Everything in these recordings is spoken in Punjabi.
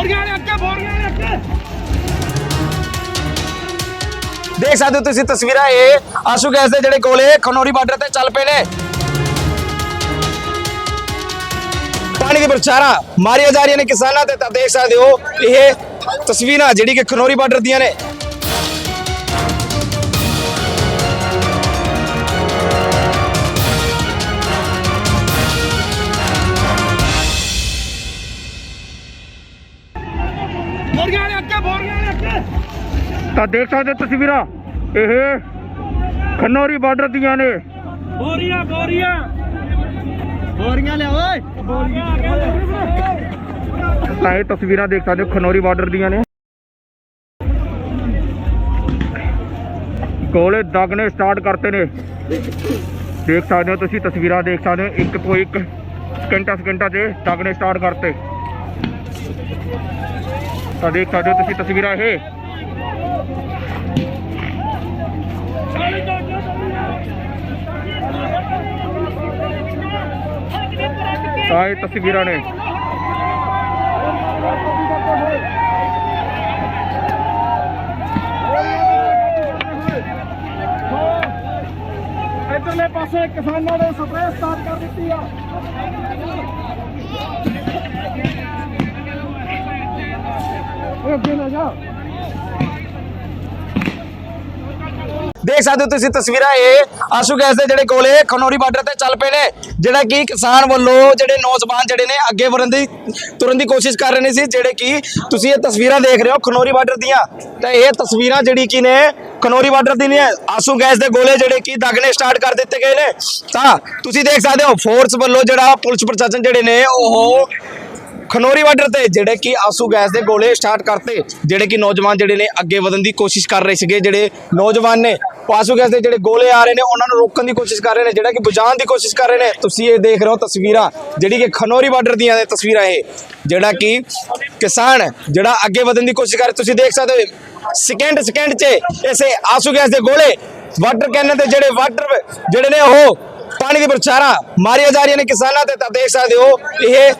ਬੋਰੀਆਂ ਵਾਲੇ ਅੱਗੇ ਬੋਰੀਆਂ ਵਾਲੇ ਅੱਗੇ ਦੇਖ ਸਕਦੇ ਹੋ ਤੁਸੀਂ ਤਸਵੀਰਾਂ, ਇਹ ਆਸ਼ੂ ਗੈਸ ਦੇ ਜਿਹੜੇ ਗੋਲੇ ਖਨੌਰੀ ਬਾਰਡਰ ਤੇ ਚੱਲ ਪਏ ਨੇ। ਪਾਣੀ ਦੀ ਬਰਛਾਰਾ ਮਾਰੀਆਂ ਜਾ ਰਹੀਆਂ ਨੇ ਕਿਸਾਨਾਂ ਤੇ, ਤਾਂ ਦੇਖ ਸਕਦੇ ਹੋ, ਇਹ ਤਸਵੀਰਾਂ ਜਿਹੜੀ ਕਿ ਖਨੌਰੀ ਬਾਰਡਰ ਦੀਆਂ ਨੇ। ਬੋਰੀਆਂ ਵਾਲੇ ਅੱਗੇ ਬੋਰੀਆਂ ਵਾਲੇ ਅੱਗੇ। ਤਾਂ ਦੇਖ ਸਕਦੇ ਹੋ ਤਸਵੀਰਾਂ ਇਹ ਖਨੌਰੀ ਬਾਰਡਰ ਦੀਆਂ ਨੇ। ਬੋਰੀਆਂ ਬੋਰੀਆਂ। ਬੋਰੀਆਂ ਲਿਆ ਓਏ। ਤਾਂ ਇਹ ਤਸਵੀਰਾਂ ਦੇਖ ਸਕਦੇ ਹੋ ਖਨੌਰੀ ਬਾਰਡਰ ਦੀਆਂ ਨੇ। ਗੋਲੇ ਦਾਗਣੇ ਸਟਾਰਟ ਕਰਤੇ ਨੇ। ਦੇਖ ਸਕਦੇ ਹੋ ਤੁਸੀਂ ਤਸਵੀਰਾਂ ਦੇਖ ਸਕਦੇ ਹੋ ਇੱਕ ਤੋਂ ਇੱਕ ਸਕਿੰਟਾਂ ਸਕਿੰਟਾਂ 'ਚ ਦਾਗਣੇ ਸਟਾਰਟ ਕਰਤੇ। ਤਾਂ ਦੇਖ ਸਕਦੇ ਹੋ ਤੁਸੀਂ ਤਸਵੀਰਾਂ ਇਹ। ਤਾਂ ਇਹ ਤਸਵੀਰਾਂ ਨੇ। ਇਧਰਲੇ ਪਾਸੇ ਕਿਸਾਨਾਂ ਨੇ ਸਪਰੇਅ ਸਟਾਰਟ ਕਰ ਦਿੱਤੀ ਆ। ਓਏ ਅੱਗੇ ਨਾ ਜਾ ਦੇਖ ਸਕਦੇ ਹੋ ਤੁਸੀਂ ਤਸਵੀਰਾਂ ਇਹ ਆਸ਼ੂ ਗੈਸ ਦੇ ਜਿਹੜੇ ਗੋਲੇ ਖਨੌਰੀ ਬਾਰਡਰ ਤੇ ਚੱਲ ਪਏ ਨੇ, ਜਿਹੜਾ ਕਿ ਕਿਸਾਨ ਵੱਲੋਂ ਜਿਹੜੇ ਨੌਜਵਾਨ ਜਿਹੜੇ ਨੇ ਅੱਗੇ ਵਰਨ ਦੀ, ਤੁਰਨ ਦੀ ਕੋਸ਼ਿਸ਼ ਕਰ ਰਹੇ ਨੇ ਸੀ ਜਿਹੜੇ ਕਿ ਤੁਸੀਂ ਇਹ ਤਸਵੀਰਾਂ ਦੇਖ ਰਹੇ ਹੋ ਖਨੌਰੀ ਬਾਰਡਰ ਦੀਆਂ। ਤਾਂ ਇਹ ਤਸਵੀਰਾਂ ਜਿਹੜੀ ਕਿ ਨੇ ਖਨੌਰੀ ਬਾਰਡਰ ਦੀ ਨੇ, ਆਸ਼ੂ ਗੈਸ ਦੇ ਗੋਲੇ ਜਿਹੜੇ ਕਿ ਦਾਗਣੇ ਸਟਾਰਟ ਕਰ ਦਿੱਤੇ ਗਏ ਨੇ। ਤਾਂ ਤੁਸੀਂ ਦੇਖ ਸਕਦੇ ਹੋ ਫੋਰਸ ਵੱਲੋਂ ਜਿਹੜਾ ਪੁਲਿਸ ਪ੍ਰਸ਼ਾਸਨ ਜਿਹੜੇ ਨੇ, ਉਹ ਖਨੌਰੀ ਬਾਰਡਰ ਤੇ ਜਿਹੜੇ ਕਿ ਆਸੂ ਗੈਸ ਦੇ ਗੋਲੇ ਸਟਾਰਟ ਕਰਤੇ, ਜਿਹੜੇ ਕਿ ਨੌਜਵਾਨ ਜਿਹੜੇ ਨੇ ਅੱਗੇ ਵਧਣ ਦੀ ਕੋਸ਼ਿਸ਼ ਕਰ ਰਹੇ ਸੀਗੇ, ਜਿਹੜੇ ਨੌਜਵਾਨ ਨੇ, ਉਹ ਆਸੂ ਗੈਸ ਦੇ ਜਿਹੜੇ ਗੋਲੇ ਆ ਰਹੇ ਨੇ, ਉਹਨਾਂ ਨੂੰ ਰੋਕਣ ਦੀ ਕੋਸ਼ਿਸ਼ ਕਰ ਰਹੇ ਨੇ, ਜਿਹੜਾ ਕਿ ਬੁਝਾਉਣ ਦੀ ਕੋਸ਼ਿਸ਼ ਕਰ ਰਹੇ ਨੇ। ਤੁਸੀਂ ਇਹ ਦੇਖ ਰਹੇ ਹੋ ਤਸਵੀਰਾਂ, ਜਿਹੜੀ ਕਿ ਖਨੌਰੀ ਬਾਰਡਰ ਦੀਆਂ ਨੇ ਤਸਵੀਰਾਂ ਇਹ, ਜਿਹੜਾ ਕਿ ਕਿਸਾਨ ਜਿਹੜਾ ਅੱਗੇ ਵਧਣ ਦੀ ਕੋਸ਼ਿਸ਼ ਕਰ ਰਿਹਾ, ਤੁਸੀਂ ਦੇਖ ਸਕਦੇ ਹੋ ਸਕਿੰਟ ਸਕਿੰਟ 'ਚ ਇਸੇ ਆਸੂ ਗੈਸ ਦੇ ਗੋਲੇ, ਵਾਟਰ ਕੈਨਨ ਦੇ ਜਿਹੜੇ ਵਾਟਰ ਜਿਹੜੇ ਨੇ ਉਹ ਪਾਣੀ ਦੀ ਬਰਛਾਰਾ ਮਾਰੀਆਂ ਜਾ ਰਹੀਆਂ ਨੇ ਕਿਸਾਨਾਂ ਤੇ ਤਾਂ ਦੇਖ ਸਕਦੇ ਹੋ ਇਹ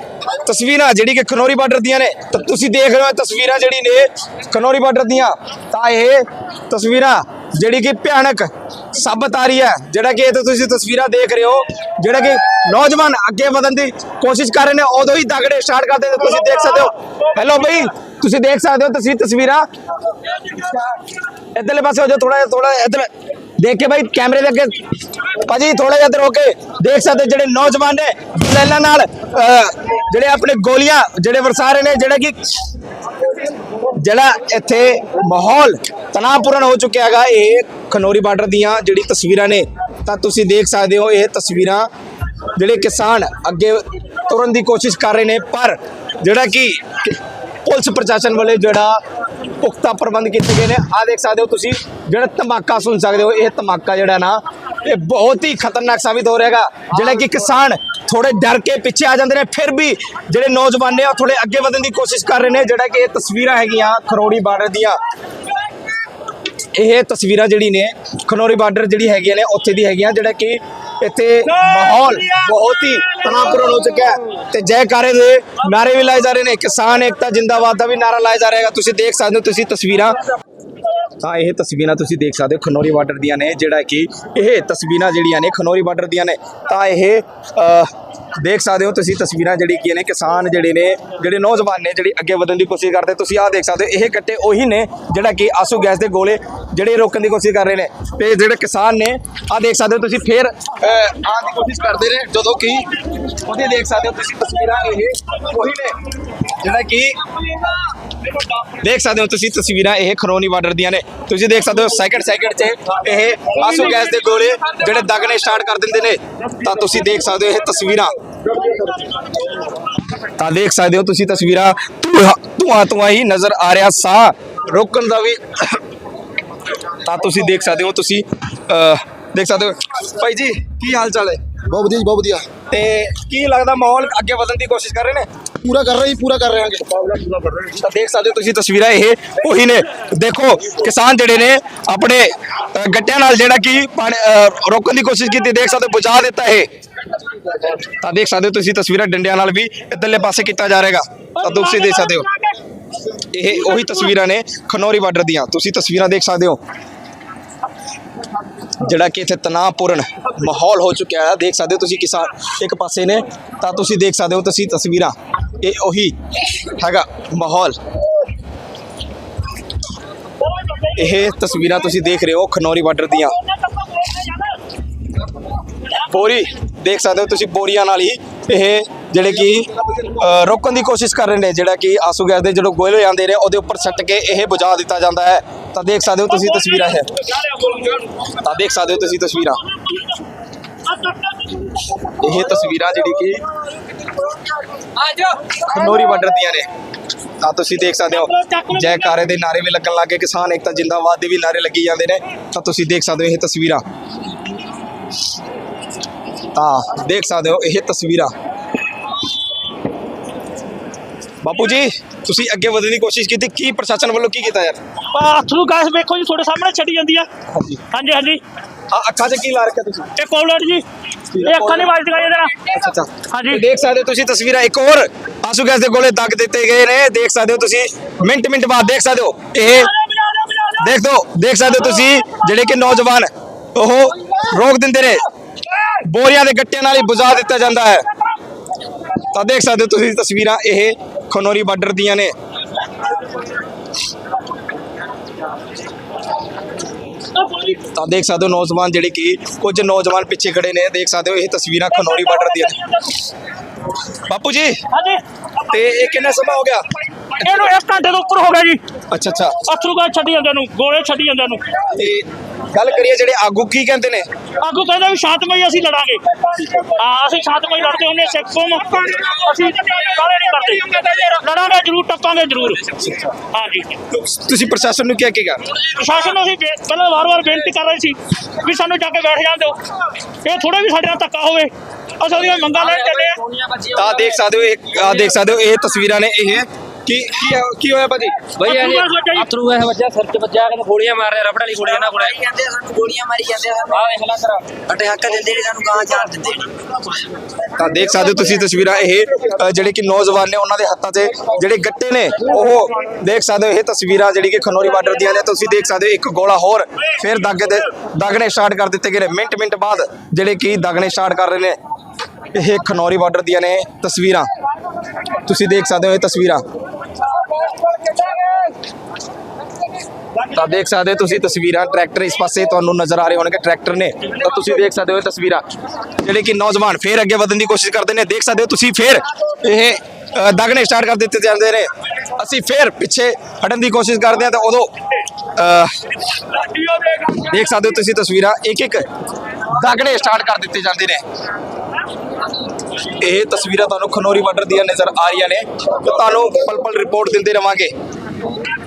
ਤਸਵੀਰਾਂ ਜਿਹੜੀ ਕਿ ਖਨੌਰੀ ਬਾਰਡਰ ਦੀਆਂ ਨੇ। ਤਾਂ ਤੁਸੀਂ ਦੇਖ ਰਹੇ ਹੋ ਤਸਵੀਰਾਂ ਜਿਹੜੀ ਨੇ ਖਨੌਰੀ ਬਾਰਡਰ ਦੀਆਂ। ਤਾਂ ਇਹ ਤਸਵੀਰਾਂ ਜਿਹੜੀ ਕਿ ਭਿਆਨਕ ਸਾਬਤ ਆ ਰਹੀ ਹੈ, ਜਿਹੜਾ ਕਿ ਇਹ ਤਾਂ ਤੁਸੀਂ ਤਸਵੀਰਾਂ ਦੇਖ ਰਹੇ ਹੋ, ਜਿਹੜਾ ਕਿ ਨੌਜਵਾਨ ਅੱਗੇ ਵਧਣ ਦੀ ਕੋਸ਼ਿਸ਼ ਕਰ ਰਹੇ ਨੇ, ਉਦੋਂ ਹੀ ਦਾਗੜੇ ਸਟਾਰਟ ਕਰਦੇ ਤੇ ਤੁਸੀਂ ਦੇਖ ਸਕਦੇ ਹੋ। ਹੈਲੋ ਬਈ, ਤੁਸੀਂ ਦੇਖ ਸਕਦੇ ਹੋ ਤੁਸੀਂ ਤਸਵੀਰਾਂ। ਇਧਰਲੇ ਪਾਸੇ ਹੋ ਜਾਓ ਥੋੜਾ ਥੋੜਾ ਇਧਰ। ਦੇਖ ਕੇ ਭਾਈ ਕੈਮਰੇ ਦੇ ਅੱਗੇ ਭਾਜੀ ਥੋੜਾ ਜਿਹਾ ਇੱਧਰ ਹੋ ਕੇ ਦੇਖ ਸਕਦੇ ਜਿਹੜੇ ਨੌਜਵਾਨ ਨੇ ਦਲੇਲਾਂ ਨਾਲ ਜਿਹੜੇ ਆਪਣੇ ਗੋਲੀਆਂ ਜਿਹੜੇ ਵਰਸਾ ਰਹੇ ਨੇ, ਜਿਹੜਾ ਕਿ ਜਿਹੜਾ ਇੱਥੇ ਮਾਹੌਲ ਤਣਾਅਪੂਰਨ ਹੋ ਚੁੱਕਿਆ ਹੈਗਾ, ਇਹ ਖਨੋਰੀ ਬਾਰਡਰ ਦੀਆਂ ਜਿਹੜੀ ਤਸਵੀਰਾਂ ਨੇ, ਤਾਂ ਤੁਸੀਂ ਦੇਖ ਸਕਦੇ ਹੋ ਇਹ ਤਸਵੀਰਾਂ ਜਿਹੜੇ ਕਿਸਾਨ ਅੱਗੇ ਤੁਰਨ ਦੀ ਕੋਸ਼ਿਸ਼ ਕਰ ਰਹੇ ਨੇ, ਪਰ ਜਿਹੜਾ ਕਿ ਕਿ ਪੁਲਿਸ ਪ੍ਰਸ਼ਾਸਨ ਵੱਲੋਂ ਜਿਹੜਾ ਪੁਖਤਾ ਪ੍ਰਬੰਧ ਕੀਤੇ ਗਏ ਨੇ। ਆ ਦੇਖ ਸਕਦੇ ਹੋ ਤੁਸੀਂ, ਜਿਹੜਾ ਧਮਾਕਾ ਸੁਣ ਸਕਦੇ ਹੋ, ਇਹ ਧਮਾਕਾ ਜਿਹੜਾ ਨਾ, ਇਹ ਬਹੁਤ ਹੀ ਖਤਰਨਾਕ ਸਾਬਿਤ ਹੋ ਰਿਹਾਗਾ ਜਿਹੜਾ ਕਿ ਕਿਸਾਨ ਥੋੜੇ ਡਰ ਕੇ ਪਿੱਛੇ ਆ ਜਾਂਦੇ ਨੇ, ਫਿਰ ਵੀ ਜਿਹੜੇ ਨੌਜਵਾਨ ਨੇ, ਉਹ ਥੋੜੇ ਅੱਗੇ ਵਧਣ ਦੀ ਕੋਸ਼ਿਸ਼ ਕਰ ਰਹੇ ਨੇ। ਜਿਹੜਾ ਕਿ ਇਹ ਤਸਵੀਰਾਂ ਹੈਗੀਆਂ ਖਰੋੜੀ ਬਾਰਡਰ ਦੀਆਂ। ਇਹ ਤਸਵੀਰਾਂ ਜਿਹੜੀ ਨੇ ਖਨੌਰੀ ਬਾਰਡਰ ਜਿਹੜੀ ਹੈਗੀਆਂ ਨੇ ਉੱਥੇ ਦੀ ਹੈਗੀਆਂ ਜਿਹੜਾ ਕਿ ਇੱਥੇ ਮਾਹੌਲ ਬਹੁਤ ਹੀ ਤਣਾਅਪੂਰਨ ਹੋ ਚੁੱਕਿਆ ਹੈ। ਤੇ ਜੈਕਾਰੇ ਦੇ ਨਾਰੇ ਵੀ ਲਾਏ ਜਾ ਰਹੇ ਨੇ ਕਿਸਾਨ ਏਕਤਾ ਜਿੰਦਾਬਾਦ ਦਾ ਵੀ ਨਾਰਾ ਲਾਇਆ ਜਾ ਰਿਹਾ ਹੈਗਾ। ਤੁਸੀਂ ਦੇਖ ਸਕਦੇ ਹੋ ਤੁਸੀਂ ਤਸਵੀਰਾਂ। ਤਾਂ ਇਹ ਤਸਵੀਰਾਂ ਤੁਸੀਂ ਦੇਖ ਸਕਦੇ ਹੋ ਖਨੌਰੀ ਬਾਰਡਰ ਦੀਆਂ ਨੇ ਜਿਹੜਾ ਕਿ ਇਹ ਤਸਵੀਰਾਂ ਜਿਹੜੀਆਂ ਨੇ ਖਨੌਰੀ ਬਾਰਡਰ ਦੀਆਂ ਨੇ। ਤਾਂ ਇਹ ਅਹ, ਦੇਖ ਸਕਦੇ ਹੋ ਤੁਸੀਂ ਤਸਵੀਰਾਂ ਜਿਹੜੀ ਕੀ ਨੇ, ਕਿਸਾਨ ਜਿਹੜੇ ਨੇ, ਜਿਹੜੇ ਨੌਜਵਾਨ ਨੇ, ਜਿਹੜੇ ਅੱਗੇ ਵਧਣ ਦੀ ਕੋਸ਼ਿਸ਼ ਕਰਦੇ, ਤੁਸੀਂ ਆਹ ਦੇਖ ਸਕਦੇ ਹੋ, ਇਹ ਕੱਟੇ ਉਹੀ ਨੇ ਜਿਹੜਾ ਕਿ ਆਸੂ ਗੈਸ ਦੇ ਗੋਲੇ ਜਿਹੜੇ ਰੋਕਣ ਦੀ ਕੋਸ਼ਿਸ਼ ਕਰ ਰਹੇ ਨੇ। ਤੇ ਜਿਹੜੇ ਕਿਸਾਨ ਨੇ, ਆਹ ਦੇਖ ਸਕਦੇ ਹੋ ਤੁਸੀਂ ਫੇਰ ਆਉਣ ਦੀ ਕੋਸ਼ਿਸ਼ ਕਰਦੇ ਨੇ, ਜਦੋਂ ਕਿ ਉਹਦੇ ਦੇਖ ਸਕਦੇ ਹੋ ਤੁਸੀਂ ਤਸਵੀਰਾਂ ਇਹ ਉਹੀ ਨੇ, ਜਿਹੜਾ ਕਿ ਦੇਖ ਸਕਦੇ ਹੋ ਤੁਸੀਂ ਤਸਵੀਰਾਂ ਇਹ ਖਰੋਨੀ ਬਾਰਡਰ ਦੀਆਂ ਨੇ। ਤੁਸੀਂ ਦੇਖ ਸਕਦੇ ਹੋ ਸੈਕਿੰਡ ਸੈਕਿੰਡ 'ਚ ਇਹ ਆਸੂ ਗੈਸ ਦੇ ਗੋਲੇ ਜਿਹੜੇ ਦਗਣੇ ਸਟਾਰਟ ਕਰ ਦਿੰਦੇ ਨੇ। ਤਾਂ ਤੁਸੀਂ ਦੇਖ ਸਕਦੇ ਹੋ ਇਹ ਤਸਵੀਰਾਂ ਤਾਂ ਦੇਖ ਸਕਦੇ ਹੋ ਤੁਸੀਂ ਤਸਵੀਰਾਂ ਧੂੰਆਂ ਧੂੰਆਂ ਹੀ ਨਜ਼ਰ ਆ ਰਿਹਾ ਸਾਹ ਰੋਕਣ ਦਾ ਵੀ। ਤਾਂ ਤੁਸੀਂ ਦੇਖ ਸਕਦੇ ਹੋ ਤੁਸੀਂ ਦੇਖ ਸਕਦੇ ਹੋ। ਭਾਈ ਜੀ ਕੀ ਹਾਲ ਚਾਲ ਹੈ? ਬਹੁਤ ਵਧੀਆ ਬਹੁਤ ਵਧੀਆ। ਤੇ ਕੀ ਲੱਗਦਾ ਮਾਹੌਲ ਅੱਗੇ ਵਧਣ ਦੀ ਕੋਸ਼ਿਸ਼ ਕਰ ਰਹੇ ਨੇ? ਪੂਰਾ ਕਰ ਰਹੇ ਪੂਰਾ ਕਰ ਰਹੇ ਹਾਂਗੇ। ਤਾਂ ਦੇਖ ਸਕਦੇ ਹੋ ਤੁਸੀਂ ਤਸਵੀਰਾਂ ਇਹ ਉਹੀ ਨੇ। ਦੇਖੋ ਕਿਸਾਨ ਜਿਹੜੇ ਨੇ ਆਪਣੇ ਗੱਟਿਆਂ ਨਾਲ ਜਿਹੜਾ ਕਿ ਰੋਕਣ ਦੀ ਕੋਸ਼ਿਸ਼ ਕੀਤੀ ਦੇਖ ਸਕਦੇ ਹੋ ਬੁਝਾ ਦਿੱਤਾ ਇਹ। ਤਾਂ ਦੇਖ ਸਕਦੇ ਹੋ ਤੁਸੀਂ ਤਸਵੀਰਾਂ ਡੰਡਿਆਂ ਨਾਲ ਵੀ ਇਧਰਲੇ ਪਾਸੇ ਕੀਤਾ ਜਾ ਰਹੇਗਾ। ਤਾਂ ਤੁਸੀਂ ਦੇਖ ਸਕਦੇ ਹੋ। ਇਹ ਉਹੀ ਤਸਵੀਰਾਂ ਨੇ ਖਨੌਰੀ ਬਾਰਡਰ ਦੀਆਂ। ਤੁਸੀਂ ਤਸਵੀਰਾਂ ਦੇਖ ਸਕਦੇ ਹੋ। ਜਿਹੜਾ ਕਿ ਇੱਥੇ ਤਣਾਅਪੂਰਨ ਮਾਹੌਲ ਹੋ ਚੁੱਕਿਆ ਹੈ। ਦੇਖ ਸਕਦੇ ਹੋ ਤੁਸੀਂ ਕਿਸਾਨ ਇੱਕ ਪਾਸੇ ਨੇ। ਤਾਂ ਤੁਸੀਂ ਦੇਖ ਸਕਦੇ ਹੋ ਤੁਸੀਂ ਤਸਵੀਰਾਂ। ਇਹ ਉਹੀ ਹੈਗਾ ਮਾਹੌਲ। ਇਹ ਤਸਵੀਰਾਂ ਤੁਸੀਂ ਦੇਖ ਰਹੇ ਹੋ ਖਨੌਰੀ ਬਾਰਡਰ ਦੀਆਂ। ਬੋਰੀ ਦੇਖ ਸਕਦੇ ਹੋ ਤੁਸੀਂ ਬੋਰੀਆਂ ਨਾਲ ਹੀ ਇਹ ਜਿਹੜੇ ਕਿ ਰੋਕਣ ਦੀ ਕੋਸ਼ਿਸ਼ ਕਰ ਰਹੇ ਨੇ, ਜਿਹੜਾ ਕਿ ਆਸੂ ਗੈਸ ਦੇ ਜਦੋਂ ਗੋਇਲੇ ਆਉਂਦੇ ਨੇ, ਉਹਦੇ ਉੱਪਰ ਸੱਟ ਕੇ ਇਹ ਬੁਝਾ ਦਿੱਤਾ ਜਾਂਦਾ ਹੈ। ਤਾਂ ਦੇਖ ਸਕਦੇ ਹੋ ਤੁਸੀਂ ਤਸਵੀਰਾਂ ਹੈ ਤਾਂ ਦੇਖ ਸਕਦੇ ਹੋ ਤੁਸੀਂ ਤਸਵੀਰਾਂ। ਇਹ ਤਸਵੀਰਾਂ ਜਿਹੜੀ ਕਿ ਖਨੋਰੀ ਬਾਰਡਰ ਦੀਆਂ ਨੇ। ਤਾਂ ਤੁਸੀਂ ਦੇਖ ਸਕਦੇ ਹੋ, ਜੈਕਾਰੇ ਦੇ ਨਾਰੇ ਵੀ ਲੱਗਣ ਲੱਗੇ ਕਿਸਾਨ ਇੱਕ ਤਾਂ ਜਿੰਦਾਬਾਦ ਦੇ ਵੀ ਨਾਰੇ ਲੱਗੀ ਜਾਂਦੇ ਨੇ। ਤਾਂ ਤੁਸੀਂ ਦੇਖ ਸਕਦੇ ਹੋ ਇਹ ਤਸਵੀਰਾਂ। ਤਾਂ ਦੇਖ ਸਕਦੇ ਹੋ ਇਹ ਤਸਵੀਰਾਂ। ਬਾਪੂ ਜੀ ਤੁਸੀਂ ਅੱਗੇ ਵਧਣ ਦੀ ਕੋਸ਼ਿਸ਼ ਕੀਤੀ ਕੀ ਪ੍ਰਸ਼ਾਸਨ ਵੱਲੋਂ ਕੀ ਕੀਤਾ ਯਾਰ? ਅਥਰੂ ਗੈਸ ਵੇਖੋ ਜੀ ਤੁਹਾਡੇ ਸਾਹਮਣੇ ਛੱਡੀ ਜਾਂਦੀ ਆ। ਹਾਂਜੀ। ਹਾਂਜੀ ਹਾਂਜੀ। ਆ ਅੱਖਾਂ 'ਚ ਕੀ ਲਾ ਰੱਖਿਆ ਤੁਸੀਂ? ਇਹ ਕੋਲਰ ਜੀ। ਇਹ ਅੱਖਾਂ ਨਹੀਂ ਵੱਜਦੀਆਂ ਇਹਦੇ ਨਾਲ ਅੱਛਾ ਅੱਛਾ। ਹਾਂਜੀ। ਦੇਖ ਸਕਦੇ ਹੋ ਤੁਸੀਂ ਤਸਵੀਰਾਂ ਇੱਕ ਹੋਰ ਆਸੂ ਗੈਸ ਦੇ ਗੋਲੇ ਦਗ ਦਿੱਤੇ ਗਏ ਨੇ। ਦੇਖ ਸਕਦੇ ਹੋ ਤੁਸੀਂ ਮਿੰਟ ਮਿੰਟ ਬਾਅਦ ਦੇਖ ਸਕਦੇ ਹੋ ਇਹ ਦੇਖ ਦੋ ਦੇਖ ਸਕਦੇ ਹੋ ਤੁਸੀਂ ਜਿਹੜੇ ਕਿ ਨੌਜਵਾਨ ਉਹ ਰੋਕ ਦਿੰਦੇ ਨੇ। ਬੋਰੀਆਂ ਦੇ ਗੱਟਿਆਂ ਨਾਲ ਹੀ ਬੁਝਾ ਦਿੱਤਾ ਜਾਂਦਾ ਹੈ। ਤਾਂ ਦੇਖ ਸਕਦੇ ਹੋ ਤੁਸੀਂ ਤਸਵੀਰਾਂ ਇਹ ਖਨੌਰੀ ਬਾਰਡਰ ਦੀਆਂ ਨੇ। ਤਾਂ ਦੇਖ ਸਕਦੇ ਹੋ ਨੌਜਵਾਨ ਜਿਹੜੇ ਕਿ ਕੁਝ ਨੌਜਵਾਨ ਪਿੱਛੇ ਖੜੇ ਨੇ ਦੇਖ ਸਕਦੇ ਹੋ ਇਹ ਤਸਵੀਰਾਂ ਖਨੌਰੀ ਬਾਰਡਰ ਦੀਆਂ ਨੇ। ਬਾਪੂ ਜੀ ਹਾਂਜੀ। ਤੇ ਇਹ ਕਿੰਨਾ ਸਮਾਂ ਹੋ ਗਿਆ? ਇਹਨੂੰ ਇੱਕ ਘੰਟੇ ਤੋਂ ਉੱਪਰ ਹੋ ਗਿਆ ਜੀ। ਅੱਛਾ ਅੱਛਾ। ਅਥਰੂ ਗੈਸ ਛੱਡੀ ਜਾਂਦੇ ਨੂੰ ਗੋਲੇ ਛੱਡੀ ਜਾਂਦੇ ਨੂੰ। ਤੇ ਗੱਲ ਕਰੀਏ ਜਿਹੜੇ ਆਗੂ ਕੀ ਕਹਿੰਦੇ ਨੇ? ਆਗੂ ਕਹਿੰਦੇ ਵੀ ਸ਼ਾਂਤਮਈ ਅਸੀਂ ਲੜਾਂਗੇ। ਹਾਂ ਅਸੀਂ ਸ਼ਾਂਤਮਈ ਲੜਦੇ ਹੁੰਦੇ ਹਾਂ, ਸਿੱਖ ਕੌਮ ਅਸੀਂ ਕਾਲੇ ਨਹੀਂ ਕਰਦੇ। ਲੜਾਂਗੇ ਜ਼ਰੂਰ ਟੱਕਾਂਗੇ ਜ਼ਰੂਰ। ਹਾਂਜੀ ਤੁਸੀਂ ਪ੍ਰਸ਼ਾਸਨ ਨੂੰ ਕੀ ਕਹੇਗਾ ਪ੍ਰਸ਼ਾਸਨ ਨੂੰ ਅਸੀਂ ਪਹਿਲਾਂ ਵਾਰ-ਵਾਰ ਬੇਨਤੀ ਕਰ ਰਹੇ ਸੀ ਵੀ ਸਾਨੂੰ ਜਾ ਕੇ ਬੈਠ ਜਾਣ ਦਿਓ। ਇਹ ਥੋੜਾ ਵੀ ਸਾਡੇ ਨਾਲ ਧੱਕਾ ਹੋਵੇ। ਅਸੀਂ ਉਹਦੀਆਂ ਮੰਗਾਂ ਲੈਣ ਚੱਲੇ ਆ ਤਾਂ ਦੇਖ ਸਕਦੇ ਹੋ ਇਹ ਦੇਖ ਸਕਦੇ ਹੋ ਇਹ ਤਸਵੀਰਾਂ ਨੇ ਇਹ ਕੀ ਕੀ ਹੈ- ਕੀ ਹੋਇਆ ਭਾਜੀ? ਬਈ ਜੀ। ਅਥਰੂ ਐ ਵੱਜਿਆ ਸਿਰ 'ਚ ਵੱਜਿਆ ਕਿ ਗੋਲੀਆਂ ਮਾਰ ਰਿਹਾ ਰਬੜ ਵਾਲੀ ਗੋਲੀਆਂ ਨਾਲ ਕੋਲੇ। ਮਾਰੀ ਜਾਂਦੇ ਆ, ਸਾਨੂੰ ਗੋਲੀਆਂ ਮਾਰੀ ਜਾਂਦੇ ਆ ਸਾਨੂੰ। ਆ ਵੇਖ ਲੈ ਤੇਰਾ ਅਟੇ ਹੱਕ ਦਿੰਦੇ ਨੇ ਸਾਨੂੰ ਗਾਂ ਚਾਰ ਦਿੰਦੇ ਨੇ। ਤਾਂ ਦੇਖ ਸਕਦੇ ਹੋ ਤੁਸੀਂ ਤਸਵੀਰਾਂ ਇਹ ਅ, ਜਿਹੜੇ ਕਿ ਨੌਜਵਾਨ ਨੇ ਉਹਨਾਂ ਦੇ ਹੱਥਾਂ 'ਤੇ ਜਿਹੜੇ ਗੱਟੇ ਨੇ ਉਹ ਦੇਖ ਸਕਦੇ ਹੋ ਇਹ ਤਸਵੀਰਾਂ ਜਿਹੜੀ ਕਿ ਖਨੌਰੀ ਬਾਰਡਰ ਦੀਆਂ ਨੇ ਤੁਸੀਂ ਦੇਖ ਸਕਦੇ ਹੋ ਇੱਕ ਗੋਲਾ ਹੋਰ ਫਿਰ ਦਾਗੇ ਦੇ ਦਾਗਣੇ ਸਟਾਰਟ ਕਰ ਦਿੱਤੇ ਗਏ ਨੇ। ਮਿੰਟ ਮਿੰਟ ਬਾਅਦ ਜਿਹੜੇ ਕਿ ਦਾਗਣੇ ਸਟਾਰਟ ਕਰ ਰਹੇ ਨੇ ਇਹ ਖਨੌਰੀ ਬਾਰਡਰ ਦੀਆਂ ਨੇ ਤਸਵੀਰਾਂ। ਤੁਸੀਂ ਦੇਖ ਸਕਦੇ ਹੋ ਇਹ ਤਸਵੀਰਾਂ। ਤਾਂ ਦੇਖ ਸਕਦੇ ਹੋ ਤੁਸੀਂ ਤਸਵੀਰਾਂ ਟਰੈਕਟਰ ਇਸ ਪਾਸੇ ਤੁਹਾਨੂੰ ਨਜ਼ਰ ਆ ਰਹੇ ਹੋਣਗੇ ਟਰੈਕਟਰ ਨੇ। ਤਾਂ ਤੁਸੀਂ ਦੇਖ ਸਕਦੇ ਹੋ ਤਸਵੀਰਾਂ ਜਿਹੜੇ ਕਿ ਨੌਜਵਾਨ ਫੇਰ ਅੱਗੇ ਵਧਣ ਦੀ ਕੋਸ਼ਿਸ਼ ਕਰਦੇ ਨੇ। ਦੇਖ ਸਕਦੇ ਹੋ ਤੁਸੀਂ ਫੇਰ ਇਹ ਅ, ਦਾਗਣੇ ਸਟਾਰਟ ਕਰ ਦਿੱਤੇ ਜਾਂਦੇ ਨੇ। ਅਸੀਂ ਫੇਰ ਪਿੱਛੇ ਹਟਣ ਦੀ ਕੋਸ਼ਿਸ਼ ਕਰਦੇ ਹਾਂ ਤਾਂ ਉਦੋਂ ਅ, ਦੇਖ ਸਕਦੇ ਹੋ ਤੁਸੀਂ ਤਸਵੀਰਾਂ ਇੱਕ ਇੱਕ ਦਾਗਣੇ ਸਟਾਰਟ ਕਰ ਦਿੱਤੇ ਜਾਂਦੇ ਨੇ। ਇਹ ਤਸਵੀਰਾਂ ਤੁਹਾਨੂੰ ਖਨੋਰੀ ਬਾਰਡਰ ਦੀਆਂ ਨਜ਼ਰ ਆ ਰਹੀਆਂ ਨੇ। ਤੁਹਾਨੂੰ ਪਲ ਪਲ ਰਿਪੋਰਟ ਦਿੰਦੇ ਰਵਾਂਗੇ।